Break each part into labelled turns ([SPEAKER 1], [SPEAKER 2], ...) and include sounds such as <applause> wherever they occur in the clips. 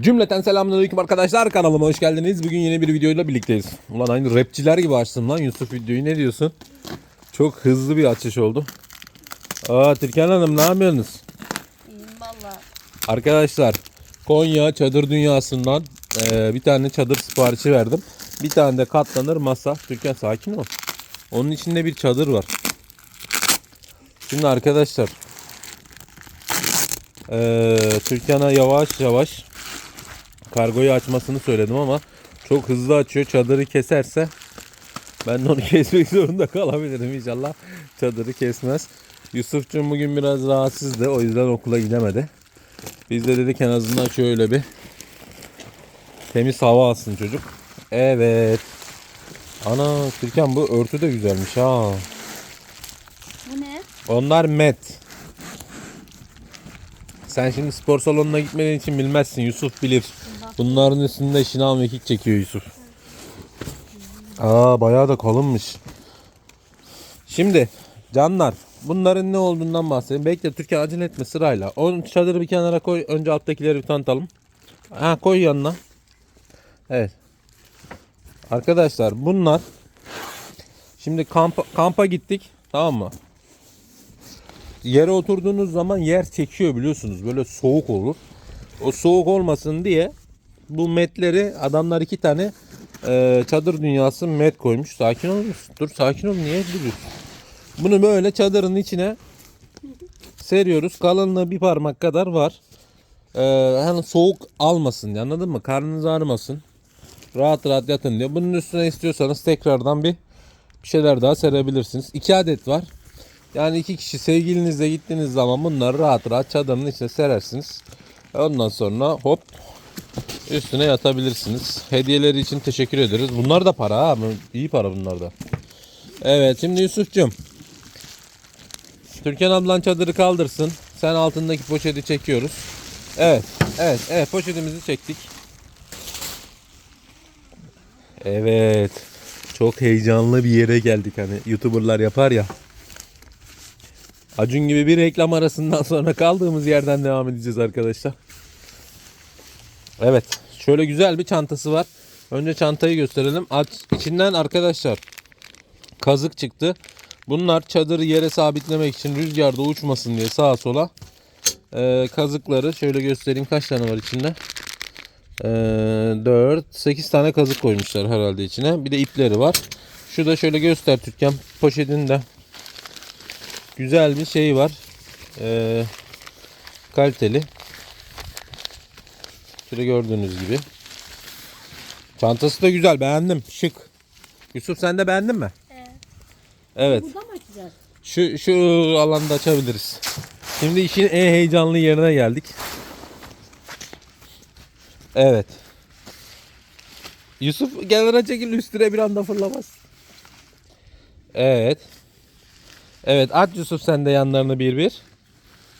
[SPEAKER 1] Cümleten selamünaleyküm arkadaşlar kanalıma hoş geldiniz. Bugün yeni bir videoyla birlikteyiz. Ulan aynı rapçiler gibi açtım lan Yusuf videoyu ne diyorsun? Çok hızlı bir açış oldu. Aa Türkan Hanım ne yapıyorsunuz?
[SPEAKER 2] İyiyim valla.
[SPEAKER 1] Arkadaşlar Konya çadır dünyasından eee, bir tane çadır siparişi verdim. Bir tane de katlanır masa. Türkan sakin ol. Onun içinde bir çadır var. Şimdi arkadaşlar eee Türkan'a yavaş yavaş kargoyu açmasını söyledim ama çok hızlı açıyor. Çadırı keserse ben de onu <laughs> kesmek zorunda kalabilirim inşallah. Çadırı kesmez. Yusufcuğum bugün biraz rahatsızdı. O yüzden okula gidemedi. Biz de dedik en azından şöyle bir temiz hava alsın çocuk. Evet. Ana Türkan bu örtü de güzelmiş ha.
[SPEAKER 2] Bu ne?
[SPEAKER 1] Onlar met. Sen şimdi spor salonuna gitmediğin için bilmezsin. Yusuf bilir. Bunların üstünde şınav mekik çekiyor Yusuf. Aa bayağı da kalınmış. Şimdi canlar bunların ne olduğundan bahsedeyim. Bekle Türkan acele etme sırayla. Onun çadırı bir kenara koy. Önce alttakileri bir tanıtalım. Ha koy yanına. Evet. Arkadaşlar bunlar şimdi kampa, kampa gittik. Tamam mı? Yere oturduğunuz zaman yer çekiyor biliyorsunuz. Böyle soğuk olur. O soğuk olmasın diye bu metleri adamlar iki tane e, çadır dünyası met koymuş. Sakin musun? Dur sakin ol. Niye duruyorsun? Bunu böyle çadırın içine seriyoruz. Kalınlığı bir parmak kadar var. E, hani soğuk almasın. Anladın mı? Karnınız ağrımasın. Rahat rahat yatın diyor. Bunun üstüne istiyorsanız tekrardan bir bir şeyler daha serebilirsiniz. İki adet var. Yani iki kişi sevgilinizle gittiğiniz zaman bunları rahat rahat çadırın içine serersiniz. Ondan sonra hop üstüne yatabilirsiniz. Hediyeleri için teşekkür ederiz. Bunlar da para ha. İyi para bunlar da. Evet şimdi Yusuf'cum. Türkan ablan çadırı kaldırsın. Sen altındaki poşeti çekiyoruz. Evet. Evet. Evet poşetimizi çektik. Evet. Çok heyecanlı bir yere geldik hani YouTuber'lar yapar ya. Acun gibi bir reklam arasından sonra kaldığımız yerden devam edeceğiz arkadaşlar. Evet. Şöyle güzel bir çantası var. Önce çantayı gösterelim. Aç, içinden arkadaşlar kazık çıktı. Bunlar çadırı yere sabitlemek için rüzgarda uçmasın diye sağa sola e, kazıkları şöyle göstereyim kaç tane var içinde. E, 4 8 tane kazık koymuşlar herhalde içine. Bir de ipleri var. Şu da şöyle göster Türkan poşetinde güzel bir şey var. Ee, kaliteli. Şöyle gördüğünüz gibi. Çantası da güzel. Beğendim. Şık. Yusuf sen de beğendin mi?
[SPEAKER 2] Evet.
[SPEAKER 1] Evet.
[SPEAKER 2] Burada mı açacağız?
[SPEAKER 1] Şu şu alanda açabiliriz. Şimdi işin en heyecanlı yerine geldik. Evet. Yusuf kenara çekil üstüne bir anda fırlamaz. Evet. Evet aç Yusuf sen de yanlarını bir bir.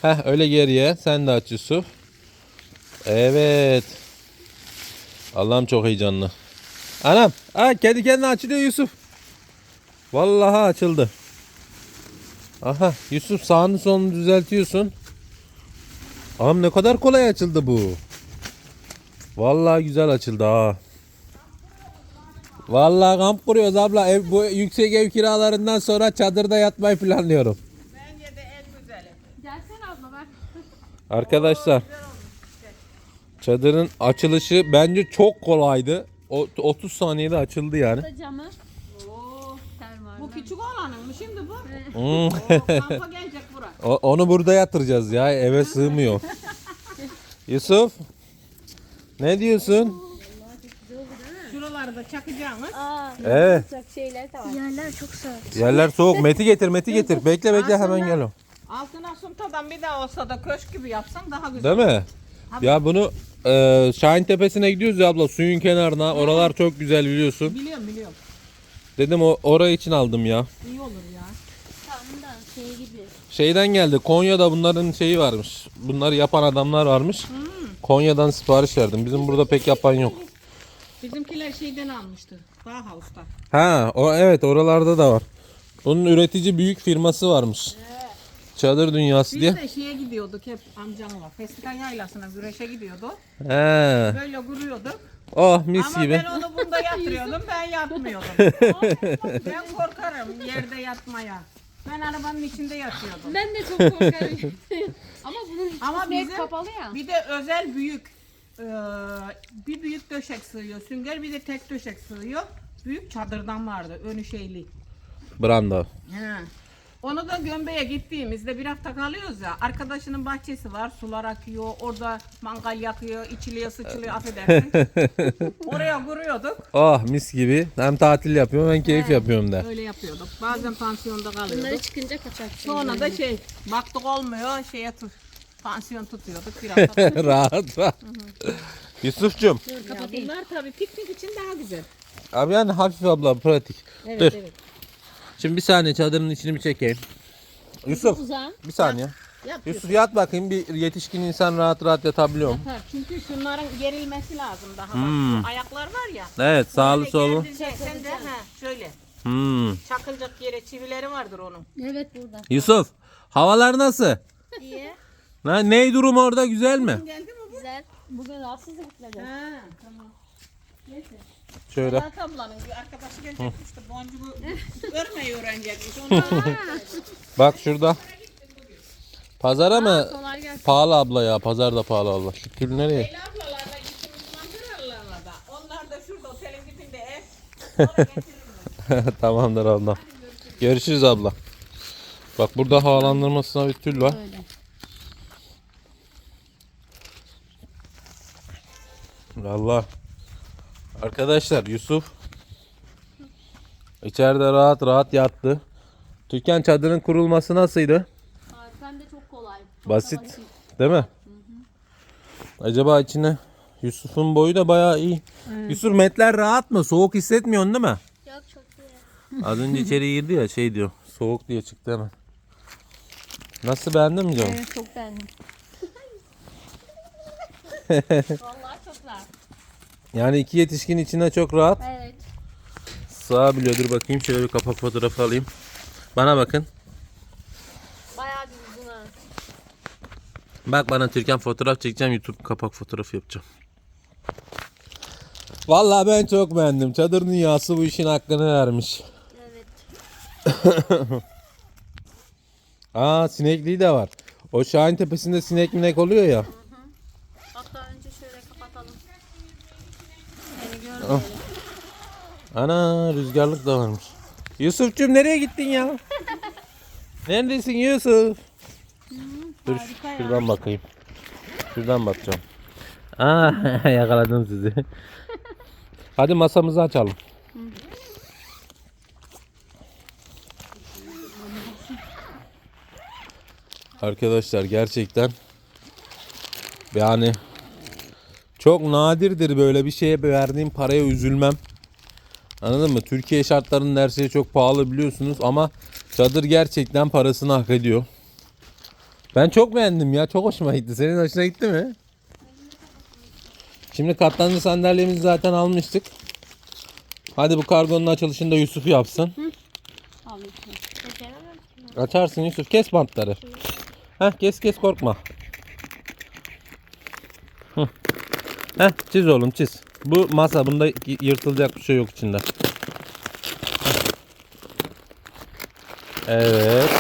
[SPEAKER 1] Heh öyle geriye sen de aç Yusuf. Evet. Allah'ım çok heyecanlı. Anam. Ha, kendi kendine açılıyor Yusuf. Vallahi açıldı. Aha Yusuf sağını solunu düzeltiyorsun. Am ne kadar kolay açıldı bu. Vallahi güzel açıldı ha. Vallahi kamp kuruyoruz abla. Ev, bu yüksek ev kiralarından sonra çadırda yatmayı planlıyorum.
[SPEAKER 3] Bence de en güzeli.
[SPEAKER 2] Gelsene abla bak.
[SPEAKER 1] Arkadaşlar çadırın açılışı bence çok kolaydı. O, 30 saniyede açıldı yani.
[SPEAKER 2] Da camı. Oo.
[SPEAKER 3] Bu küçük olanın mı şimdi bu?
[SPEAKER 1] Hmm.
[SPEAKER 3] Oo, kampa gelecek bura. <laughs>
[SPEAKER 1] O- onu burada yatıracağız ya. Eve sığmıyor. <laughs> Yusuf ne diyorsun?
[SPEAKER 3] Şuraları da çakacağımız.
[SPEAKER 2] Aa,
[SPEAKER 1] Evet.
[SPEAKER 2] çok şeyler de var. Yerler çok soğuk.
[SPEAKER 1] Yerler soğuk. Meti getir, meti getir. Bekle bekle hemen gel o.
[SPEAKER 3] Altına suntadan bir daha olsa da köşk gibi yapsan daha güzel.
[SPEAKER 1] Değil mi? Ya bunu e, Şahin Tepesi'ne gidiyoruz ya abla suyun kenarına. Oralar çok güzel biliyorsun.
[SPEAKER 3] Biliyorum biliyorum.
[SPEAKER 1] Dedim o orayı için aldım ya.
[SPEAKER 3] İyi olur ya.
[SPEAKER 2] Tam da şey gibi.
[SPEAKER 1] Şeyden geldi. Konya'da bunların şeyi varmış. Bunları yapan adamlar varmış. Konya'dan sipariş verdim. Bizim burada pek yapan yok.
[SPEAKER 3] Bizimkiler şeyden almıştı. Bauhaus'ta.
[SPEAKER 1] Ha, o evet oralarda da var. Bunun üretici büyük firması varmış. Çadır dünyası
[SPEAKER 3] Biz
[SPEAKER 1] diye.
[SPEAKER 3] de şeye gidiyorduk hep amcamla. Festival yaylasına güreşe gidiyordu.
[SPEAKER 1] He.
[SPEAKER 3] Böyle kuruyorduk.
[SPEAKER 1] Oh mis
[SPEAKER 3] Ama
[SPEAKER 1] gibi.
[SPEAKER 3] ben onu bunda yatırıyordum. ben yatmıyordum. <laughs> ben korkarım yerde yatmaya. Ben arabanın içinde yatıyordum.
[SPEAKER 2] Ben de çok korkarım. <laughs> Ama bunun
[SPEAKER 3] Ama
[SPEAKER 2] hep
[SPEAKER 3] bizim-
[SPEAKER 2] kapalı ya.
[SPEAKER 3] Bir de özel büyük eee, bir büyük döşek sığıyor. Sünger bir de tek döşek sığıyor. Büyük çadırdan vardı önü şeyli.
[SPEAKER 1] Branda.
[SPEAKER 3] He. Onu da Gömbe'ye gittiğimizde bir hafta kalıyoruz ya. Arkadaşının bahçesi var. Sular akıyor. Orada mangal yakıyor. içiliyor sıçılıyor affedersin. <laughs> Oraya kuruyorduk.
[SPEAKER 1] Oh mis gibi. Hem tatil yapıyorum hem keyif yapıyorum da.
[SPEAKER 3] Öyle yapıyorduk. Bazen pansiyonda
[SPEAKER 2] Bunları
[SPEAKER 3] kalıyorduk.
[SPEAKER 2] çıkınca kaçak.
[SPEAKER 3] Sonra da şey baktık olmuyor şeye tut. Pansiyon tutuyorduk bir hafta. <laughs>
[SPEAKER 1] rahat rahat. Yusuf'cum.
[SPEAKER 3] bunlar tabii piknik için daha güzel.
[SPEAKER 1] Abi yani hafif abla pratik.
[SPEAKER 3] Evet
[SPEAKER 1] Dur.
[SPEAKER 3] evet.
[SPEAKER 1] Şimdi bir saniye çadırın içini bir çekeyim. Yusuf
[SPEAKER 2] Uzan.
[SPEAKER 1] bir saniye.
[SPEAKER 3] Yap
[SPEAKER 1] Yusuf yat bakayım bir yetişkin insan rahat rahat yatabiliyor mu?
[SPEAKER 3] Yapar. Çünkü şunların gerilmesi lazım daha. Bak,
[SPEAKER 1] Hmm.
[SPEAKER 3] şu ayaklar var ya.
[SPEAKER 1] Evet sağlı solu.
[SPEAKER 3] gerdireceksen de ha, şöyle.
[SPEAKER 1] Hmm.
[SPEAKER 3] Çakılacak yere çivileri vardır onun.
[SPEAKER 2] Evet burada.
[SPEAKER 1] Yusuf havalar nasıl?
[SPEAKER 2] İyi.
[SPEAKER 1] Ha, ney durum orada güzel mi?
[SPEAKER 3] Geldi mi bu?
[SPEAKER 2] Güzel. Bugün rahatsız gitmedi.
[SPEAKER 3] Ha, tamam. Neyse.
[SPEAKER 1] Şöyle.
[SPEAKER 3] Bir arkadaşı gelecekmişti. Boncuğu <laughs> örmeyi öğrenecekmiş.
[SPEAKER 1] Bak şurada. Pazara mı?
[SPEAKER 2] Kolay gelsin.
[SPEAKER 1] Pahalı abla ya. Pazar da pahalı abla. Şu tül nereye?
[SPEAKER 3] Leyla ablalarla gittim Mantıralarla da. Onlar da şurada otelin dibinde ev. Getiririm. <laughs>
[SPEAKER 1] Tamamdır abla. Görüşürüz abla. Bak burada havalandırmasına bir tül var.
[SPEAKER 2] Öyle.
[SPEAKER 1] Allah. Arkadaşlar Yusuf içeride rahat rahat yattı. Türkan çadırın kurulması nasıldı?
[SPEAKER 2] Harika de çok kolay. Çok
[SPEAKER 1] Basit. Değil mi? Acaba içine Yusuf'un boyu da bayağı iyi. Yusuf metler rahat mı? Soğuk hissetmiyorsun değil mi?
[SPEAKER 2] Yok çok iyi.
[SPEAKER 1] Az önce içeri girdi ya şey diyor. Soğuk diye çıktı hemen. Nasıl beğendin mi canım?
[SPEAKER 2] Evet çok beğendim. <laughs>
[SPEAKER 1] Yani iki yetişkin içine çok rahat.
[SPEAKER 2] Evet.
[SPEAKER 1] Sığabiliyor. Dur bakayım şöyle bir kapak fotoğrafı alayım. Bana bakın.
[SPEAKER 2] Bayağı bir uzun ha.
[SPEAKER 1] Bak bana Türkan fotoğraf çekeceğim. YouTube kapak fotoğrafı yapacağım. Vallahi ben çok beğendim. Çadır dünyası bu işin hakkını vermiş.
[SPEAKER 2] Evet. <coughs>
[SPEAKER 1] Aa sinekliği de var. O Şahin Tepesi'nde sinek minek oluyor ya.
[SPEAKER 2] Hatta önce şöyle kapatalım. Seni.
[SPEAKER 1] Ana rüzgarlık da varmış. Yusuf'cum nereye gittin ya? <laughs> Neredesin Yusuf? Dur şuradan bakayım. Şuradan bakacağım. Aa <laughs> yakaladım sizi. <laughs> Hadi masamızı açalım. Arkadaşlar gerçekten yani çok nadirdir böyle bir şeye verdiğim paraya üzülmem. Anladın mı? Türkiye şartlarının her şey çok pahalı biliyorsunuz ama çadır gerçekten parasını hak ediyor. Ben çok beğendim ya. Çok hoşuma gitti. Senin hoşuna gitti mi? Şimdi katlandı sandalyemizi zaten almıştık. Hadi bu kargonun açılışını da Yusuf yapsın. Açarsın Yusuf. Kes bantları. Heh kes kes korkma. Hı. Heh çiz oğlum çiz. Bu masa bunda yırtılacak bir şey yok içinde. Evet.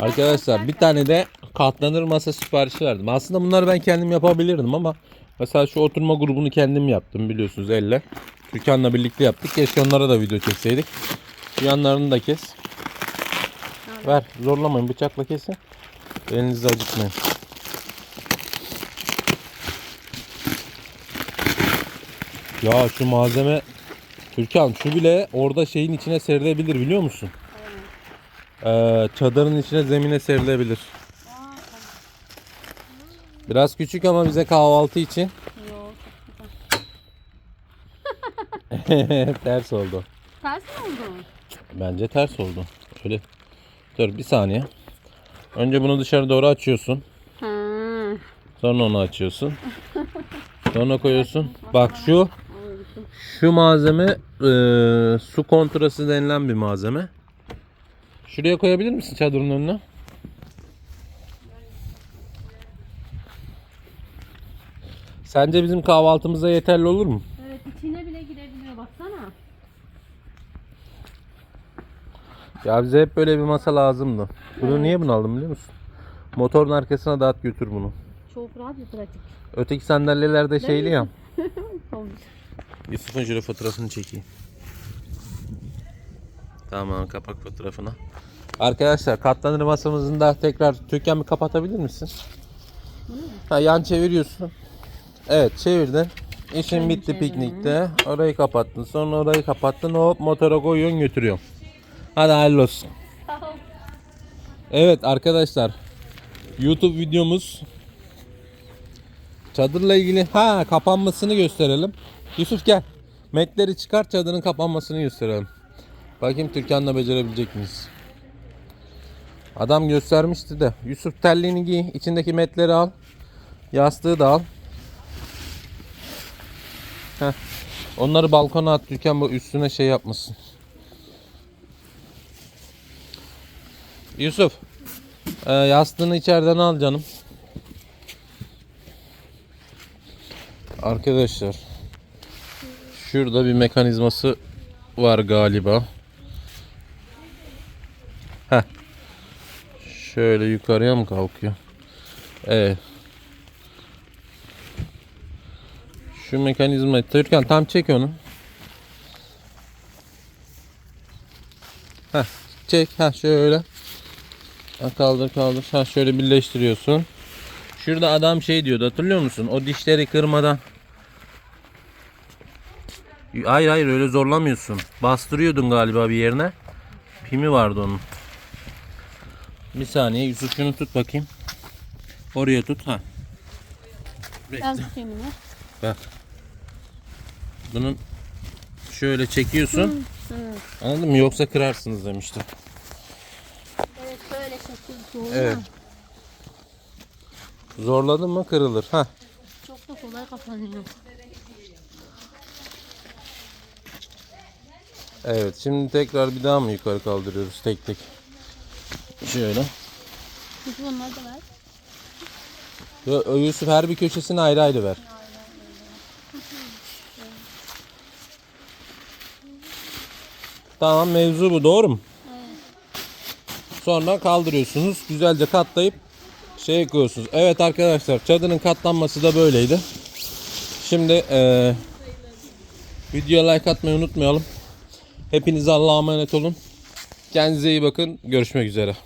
[SPEAKER 1] Arkadaşlar bir tane de katlanır masa siparişi verdim. Aslında bunları ben kendim yapabilirdim ama mesela şu oturma grubunu kendim yaptım biliyorsunuz elle. Türkan'la birlikte yaptık. Keşke onlara da video çekseydik. Şu yanlarını da kes. Ver zorlamayın bıçakla kesin. Elinizi acıtmayın. Ya şu malzeme Türkan şu bile orada şeyin içine serilebilir biliyor musun? Ee, çadırın içine zemine serilebilir. Biraz küçük ama bize kahvaltı için <laughs> ters oldu.
[SPEAKER 2] Ters mi oldu?
[SPEAKER 1] Bence ters oldu. Şöyle dur bir saniye. Önce bunu dışarı doğru açıyorsun. Sonra onu açıyorsun. Sonra koyuyorsun. Bak şu Şu malzeme e, su kontrası denilen bir malzeme. Şuraya koyabilir misin çadırın önüne? Sence bizim kahvaltımıza yeterli olur mu?
[SPEAKER 2] Evet içine bile girebiliyor baksana.
[SPEAKER 1] Ya bize hep böyle bir masa lazımdı. Bunu niye bunu aldım biliyor musun? Motorun arkasına dağıt götür bunu.
[SPEAKER 2] Çok rahat ve pratik.
[SPEAKER 1] Öteki sandalyeler de şeyli ya. <laughs> Yusuf'un şöyle fotoğrafını çekeyim. Tamam kapak fotoğrafına. Arkadaşlar katlanır masamızın da tekrar Türkan bir kapatabilir misin? Ha, yan çeviriyorsun. Evet çevirdin. İşin bitti piknikte. Orayı kapattın. Sonra orayı kapattın. Hop motora koyuyorsun götürüyorsun. Hadi hayırlı olsun. Evet arkadaşlar. YouTube videomuz çadırla ilgili ha kapanmasını gösterelim. Yusuf gel. Metleri çıkar çadırın kapanmasını gösterelim. Bakayım Türkan'la becerebilecek miyiz? Adam göstermişti de. Yusuf terliğini giy. içindeki metleri al. Yastığı da al. Heh. Onları balkona at Türkan bu üstüne şey yapmasın. Yusuf. Ee, yastığını içeriden al canım. Arkadaşlar. Şurada bir mekanizması var galiba. Heh. Şöyle yukarıya mı kalkıyor? Evet. Şu mekanizma. Türkan tam çek onu. Heh. Çek. Heh şöyle. Ha, kaldır kaldır. Ha şöyle birleştiriyorsun. Şurada adam şey diyordu hatırlıyor musun? O dişleri kırmadan. Hayır hayır öyle zorlamıyorsun. Bastırıyordun galiba bir yerine. Pimi vardı onun. Bir saniye Yusuf şunu tut bakayım. Oraya tut ha.
[SPEAKER 2] Yine.
[SPEAKER 1] Bak. Bunun şöyle çekiyorsun. Anladın mı? Yoksa kırarsınız demiştim.
[SPEAKER 2] Evet.
[SPEAKER 1] Zorladın mı kırılır. Ha.
[SPEAKER 2] Çok da kolay kapanıyor.
[SPEAKER 1] Evet şimdi tekrar bir daha mı yukarı kaldırıyoruz tek tek? Şöyle.
[SPEAKER 2] Çünkü onları da.
[SPEAKER 1] Yo- Yusuf her bir köşesini ayrı ayrı ver. Tamam mevzu bu doğru mu? Sonra kaldırıyorsunuz. Güzelce katlayıp şey koyuyorsunuz. Evet arkadaşlar çadırın katlanması da böyleydi. Şimdi eee videoya like atmayı unutmayalım. Hepinize Allah'a emanet olun. Kendinize iyi bakın. Görüşmek üzere.